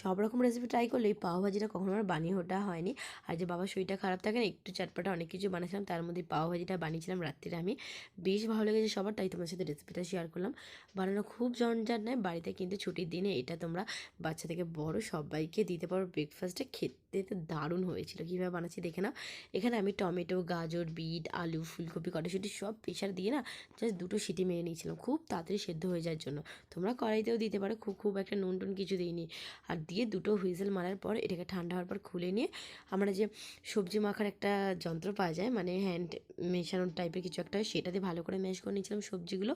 সব রকম recipe try করলে এই পাওভাজিটা কখনো আমার বানিয়ে ওঠা হয়নি। আর যে বাবার শরীরটা খারাপ থাকে না, একটু চাটপাটা অনেক কিছু বানিয়েছিলাম, তার মধ্যে পাওভাজিটা বানিয়েছিলাম রাত্রিরে আমি। বেশ ভালো লেগেছে সবার, তাই তোমার সাথে রেসিপিটা শেয়ার করলাম। বানানো খুব ঝঞ্ঝাট নয়, বাড়িতে কিন্তু ছুটির দিনে এটা তোমরা বাচ্চা থেকে বড় সবাইকে দিতে পারো ব্রেকফাস্টে খেতে তো দারুণ হয়েছিল, কীভাবে বানাচ্ছি দেখে নাও। এখানে আমি টমেটো, গাজর, বিট, আলু, ফুলকপি কড়াইশুটি সব প্রেশার দিয়ে না জাস্ট দুটো সিটি মেরে নিয়েছিলাম, খুব তাড়াতাড়ি সেদ্ধ হয়ে যাওয়ার জন্য। তোমরা কড়াইতেও দিতে পারো, খুব খুব একটা নুন টুন কিছু দিইনি। আর দিয়ে দুটো হুইসেল মারার পর এটাকে ঠান্ডা হওয়ার পর খুলে নিয়ে আমরা যে সবজি মাখার একটা যন্ত্র পাওয়া যায় মানে হ্যান্ড মেশানোর টাইপের কিছু একটা হয় সেটা দিয়ে ভালো করে ম্যাশ করে নিয়েছিলাম সবজিগুলো।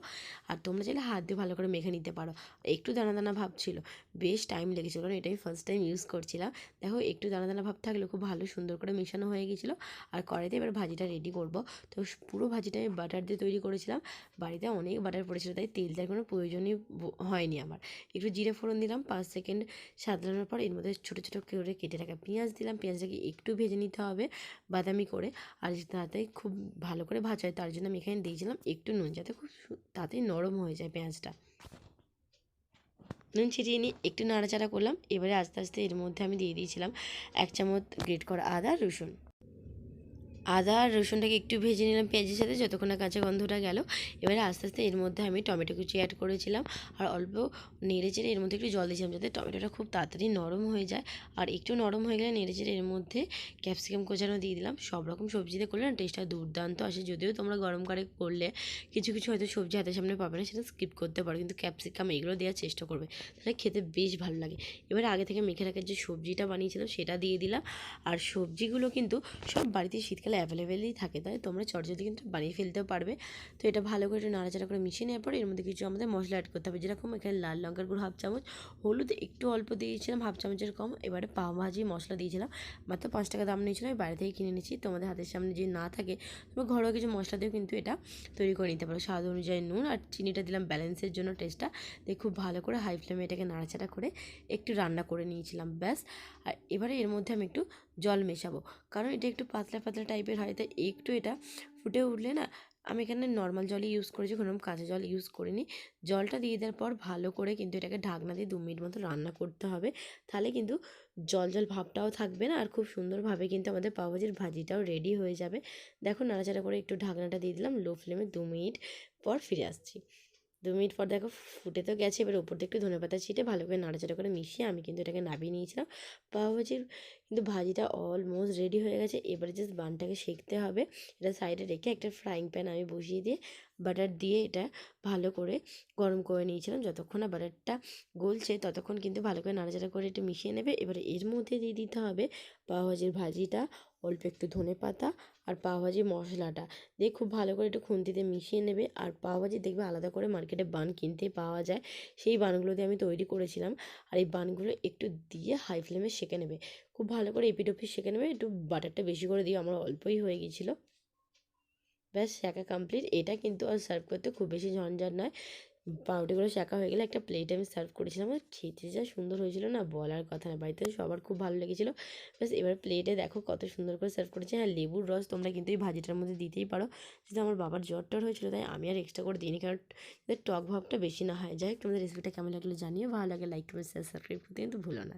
আর তোমরা চাইলে হাত দিয়ে ভালো করে মেখে নিতে পারো। একটু দানা দানা ভাব ছিল, বেশ টাইম লেগেছিলো কারণ এটাই ফার্স্ট টাইম ইউজ করছিলাম। দেখো, একটু দানা দানা ভাব থাকলে খুব ভালো সুন্দর করে মেশানো হয়ে গেছিল। আর কড়াইতে এবার ভাজিটা রেডি করব। তো পুরো ভাজিটা আমি বাটার দিয়ে তৈরি করেছিলাম। বাড়িতে অনেক বাটার পড়েছিল, তাই তেল দেওয়ার কোনো প্রয়োজনই হয়নি আমার। একটু জিরে ফোড়ন দিলাম, পাঁচ সেকেন্ড সাধারণের পর এর মধ্যে ছোটো ছোটো করে কেটে রাখা পেঁয়াজ দিলাম। পেঁয়াজটাকে একটু ভেজে নিতে হবে বাদামি করে। আর তাতে খুব ভালো করে ভাজা হয় তার জন্য আমি এখানে দিয়েছিলাম একটু নুন যাতে খুব তাড়াতাড়ি নরম হয়ে যায় পেঁয়াজটা। নুন ছিটিয়ে নিয়ে একটু নাড়াচাড়া করলাম। এবারে আস্তে আস্তে এর মধ্যে আমি দিয়ে দিয়েছিলাম এক চামচ গ্রেট করা আদা রসুন। আদা আর রসুনটাকে একটু ভেজে নিলাম পেঁয়াজের সাথে, যতক্ষণ না কাঁচা গন্ধটা গেল। এবারে আস্তে আস্তে এর মধ্যে আমি টমেটো কুচি অ্যাড করেছিলাম। আর অল্প নেড়ে চেড়ে এর মধ্যে একটু জল দিয়েছিলাম যাতে টমেটোটা খুব তাড়াতাড়ি নরম হয়ে যায়। আর একটু নরম হয়ে গেলে নেড়ে চেড়ে এর মধ্যে ক্যাপসিকাম কোচানো দিয়ে দিলাম। সব রকম সবজিতে করলে না টেস্টটা দুর্দান্ত আসে। যদিও তোমরা গরম গরমকালে করলে কিছু কিছু হয়তো সবজি হাতের সামনে পাবে না, সেটা স্কিপ করতে পারো। কিন্তু ক্যাপসিকাম এগুলো দেওয়ার চেষ্টা করবে, তাহলে খেতে বেশ ভালো লাগে। এবার আগে থেকে মেখে রাখার যে সবজিটা বানিয়েছিলাম সেটা দিয়ে দিলাম। আর সবজিগুলো কিন্তু সব বাড়িতে শীতকালে অ্যাভেলেবেলই থাকে, তাই তোমরা চটজলদি কিন্তু বানিয়ে ফেলতেও পারবে। তো এটা ভালো করে একটু নাড়াচাড়া করে মিশিয়ে নেওয়ার পর এর মধ্যে কিছু আমাদের মশলা অ্যাড করতে হবে। যেরকম এখানে লাল লঙ্কার গুঁড়ো হাফ চামচ, হলুদ একটু অল্প দিয়েছিলাম হাফ চামচের কম। এবারে পাও ভাজি মশলা দিয়েছিলাম। মাত্র পাঁচ টাকা দাম নিয়েছিল, আমি বাইরে থেকে কিনে নিয়েছি তোমাদের হাতের সামনে যদি না থাকে তবে ঘরোয়া কিছু মশলা দিয়েও কিন্তু এটা তৈরি করে নিতে পারো। স্বাদ অনুযায়ী নুন আর চিনিটা দিলাম ব্যালেন্সের জন্য টেস্টটা দিয়ে খুব ভালো করে হাই ফ্লেমে এটাকে নাড়াচাড়া করে একটু রান্না করে নিয়েছিলাম, ব্যাস। আর এবারে এর মধ্যে আমি একটু জল মেশাবো। কারণ এটা একটু পাতলা পাতলা টাইপের হয়, তাই একটু এটা ফুটে উঠলে না, আমি এখানে নর্মাল জলই ইউজ করেছি কোনো কাঁচা জল ইউজ করিনি। জলটা দিয়ে দেওয়ার পর ভালো করে কিন্তু এটাকে ঢাকনা দিয়ে দু মিনিট মতো রান্না করতে হবে। তাহলে কিন্তু জল জল ভাবটাও থাকবে না, আর খুব সুন্দরভাবে কিন্তু আমাদের পাওভাজির ভাজিটাও রেডি হয়ে যাবে। দেখো, নাড়াচাড়া করে একটু ঢাকনাটা দিয়ে দিলাম লো ফ্লেমে দু মিনিট পর ফিরে আসছি। দু মিনিট পর দেখো ফুটে তো গেছে, এবার উপর থেকে ধনে পাতা ছিটে ভালো করে নাড়াচাড়া করে মিশিয়ে আমি কিন্তু এটাকে নামিয়ে নিয়েছিলাম। পাওভাজির কিন্তু ভাজিটা অলমোস্ট রেডি হয়ে গেছে, এবারে জাস্ট বানটাকে সেঁকতে হবে। এটা সাইডে রেখে একটা ফ্রাইং প্যান আমি বসিয়ে দিয়ে বাটার দিয়ে এটা ভালো করে গরম করে নিয়েছিলাম। যতক্ষণ না বাটারটা গলছে, ততক্ষণ কিন্তু ভালো করে নাড়াচাড়া করে একটু মিশিয়ে নেবে। এবারে এর মধ্যে দিয়ে দিতে হবে পাওভাজির ভাজিটা অল্প একটু ধনে পাতা আর পাওভাজি মশলাটা। দিয়ে খুব ভালো করে একটু খুন্তিতে মিশিয়ে নেবে আর পাওভাজি দেখবে আলাদা করে মার্কেটে বান কিনতে পাওয়া যায়। সেই বানগুলো দিয়ে আমি তৈরি করেছিলাম আর এই বানগুলো একটু দিয়ে হাই ফ্লেমে সেঁকে নেবে। খুব ভালো করে এপিট ওপিট সেঁকে নেবে, একটু বাটারটা বেশি করে দিয়ে আমার অল্পই হয়ে গিয়েছিল। ব্যাস শেখা কমপ্লিট এটা কিন্তু আর সার্ভ করতে খুব বেশি ঝঞ্ঝাট নয়। পাউরুটিগুলো শেখা হয়ে গেলে একটা প্লেটে আমি সার্ভ করেছিলাম। আর খেতে যা সুন্দর হয়েছিল না বলার কথা না, বাড়িতে সবার খুব ভালো লেগেছিলো। বাস এবার প্লেটে দেখো কত সুন্দর করে সার্ভ করেছে। হ্যাঁ লেবুর রস তোমরা কিন্তু এই ভাজিটার মধ্যে দিতেই পারো। যেহেতু আমার বাবার জ্বর টর হয়েছিল, তাই আমি আর এক্সট্রা করে দিইনি কারণ টক ভাবটা বেশি না হয়। যাই হোক, তোমাদের রেসিপিটা কেমন লাগল জানিয়ে ভালো লাগে লাইক শেয়ার সাবস্ক্রাইব করতে কিন্তু ভুলো না।